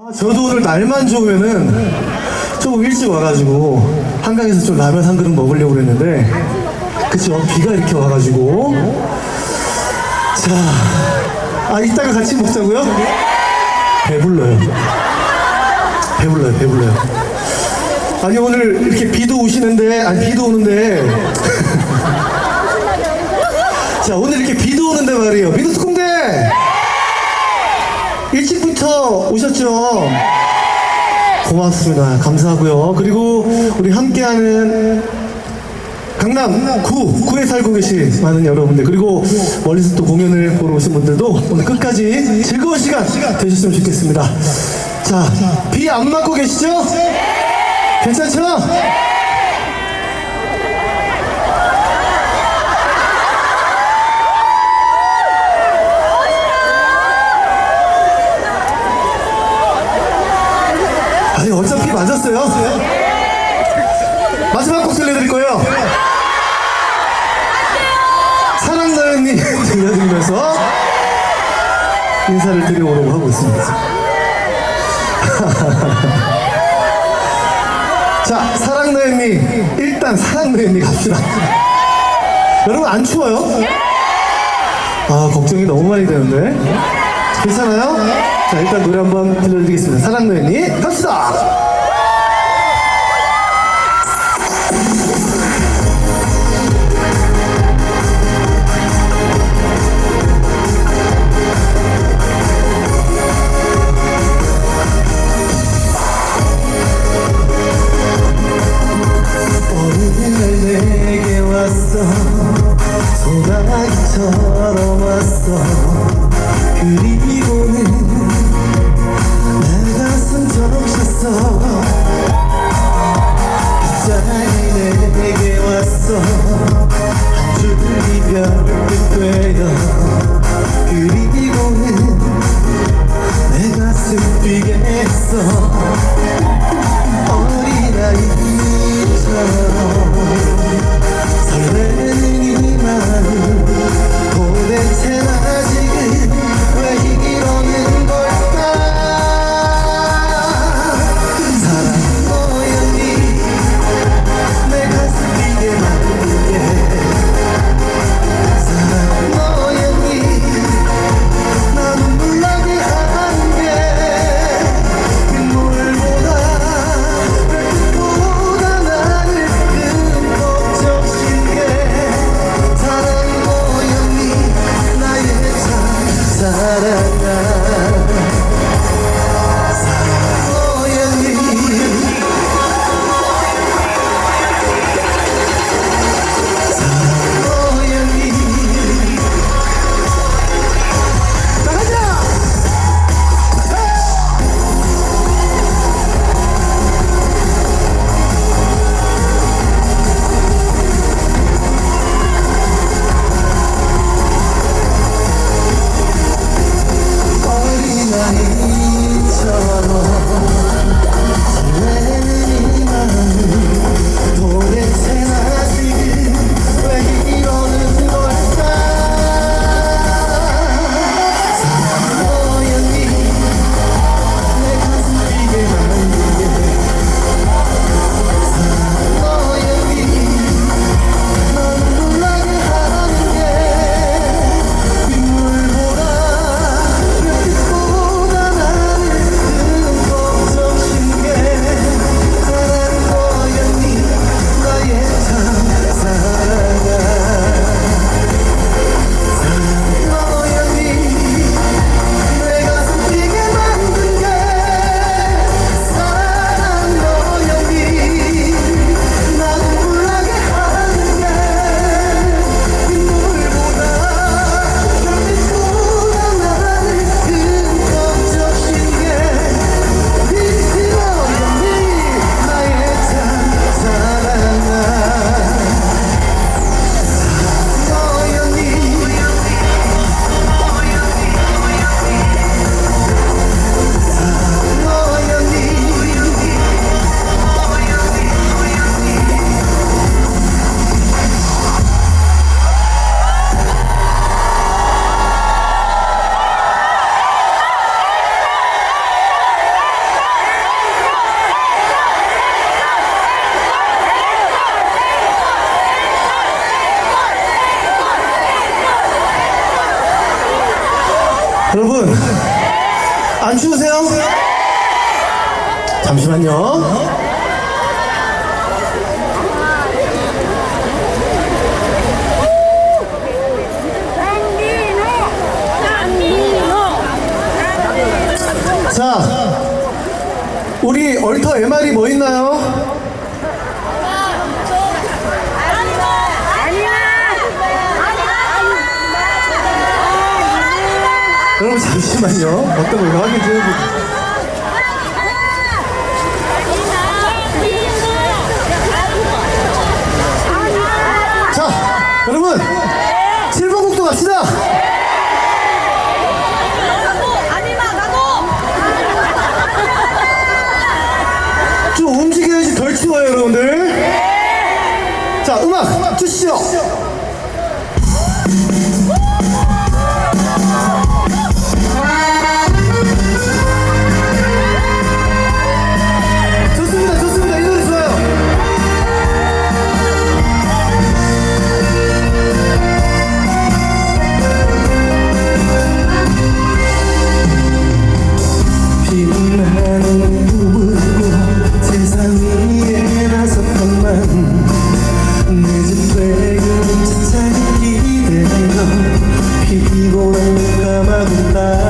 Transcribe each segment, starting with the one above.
아, 저도 오늘 날만 좋으면은 조금 일찍 와가지고 한강에서 좀 라면 한 그릇 먹으려고 그랬는데 그쵸? 비가 이렇게 와가지고. 자 아 이따가 같이 먹자고요? 배불러요. 배불러요 배불러요. 아니 오늘 이렇게 비도 오시는데 아니 비도 오는데. 자 오늘 이렇게 비도 오는데 말이에요. 비도 특공대 일찍부터 오셨죠? 고맙습니다. 감사하고요. 그리고 우리 함께하는 강남 구, 구에 살고 계신 많은 여러분들 그리고 멀리서 또 공연을 보러 오신 분들도 오늘 끝까지 즐거운 시간 되셨으면 좋겠습니다. 자, 비 안 맞고 계시죠? 괜찮죠? 아니 어차피 맞았어요. 마지막 곡 들려드릴 거예요. 사랑나연님 들려드리면서 인사를 드려보려고 하고 있습니다. 자, 사랑나연님 일단 사랑나연님 갑시다. 여러분 안 추워요? 아 걱정이 너무 많이 되는데 괜찮아요? 자 일단 노래 한번 들려드리겠습니다. 사랑나연님 갑시다. 여러분 안 추우세요? 잠시만요. 자, 우리 얼터 MR이 뭐 있나요? 그럼 잠시만요. 어떤 걸로 확인 좀 해볼게요. 자, 여러분! 7번 곡도 갑시다! 좀 움직여야지 덜 추워요, 여러분들. 자, 음악 주시죠. volen que meditar.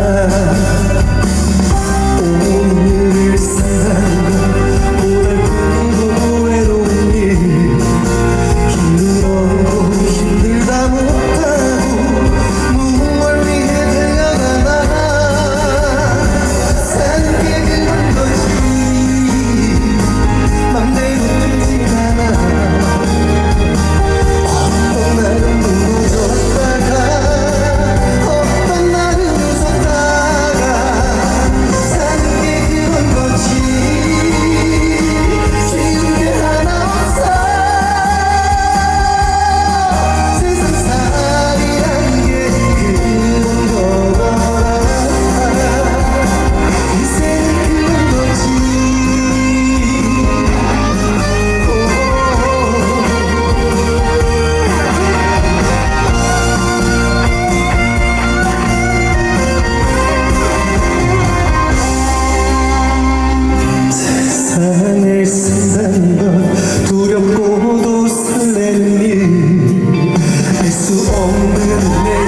Oh, name.